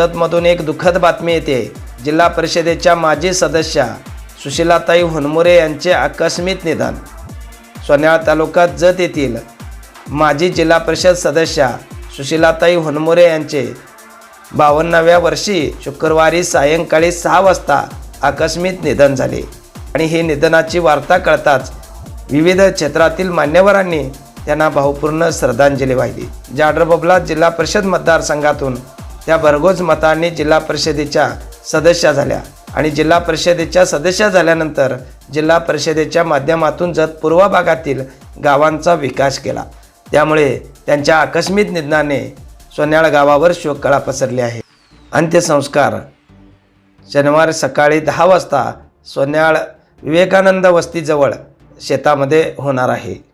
जतमधून एक दुःखद बातमी येते. जिल्हा परिषदेच्या माजी सदस्या सुशीलाताई होनमुरे यांचे आकस्मिक निधन. सोन्याळ तालुक्यात जत येथील माजी जिल्हा परिषद सदस्या सुशीलाताई होनमुरे यांचे बावन्नाव्या वर्षी शुक्रवारी सायंकाळी सहा वाजता आकस्मिक निधन झाले. आणि ही निधनाची वार्ता कळताच विविध क्षेत्रातील मान्यवरांनी त्यांना भावपूर्ण श्रद्धांजली वाहिली. जाडरबबला जिल्हा परिषद मतदारसंघातून त्या भरघोस मतांनी जिल्हा परिषदेच्या सदस्या झाल्या. आणि जिल्हा परिषदेच्या सदस्या झाल्यानंतर जिल्हा परिषदेच्या माध्यमातून जत पूर्व भागातील गावांचा विकास केला. त्यामुळे त्यांच्या आकस्मिक निधनाने सोन्याळ गावावर शोककळा पसरली आहे. अंत्यसंस्कार शनिवारी सकाळी दहा वाजता सोन्याळ विवेकानंद वस्तीजवळ शेतामध्ये होणार आहे.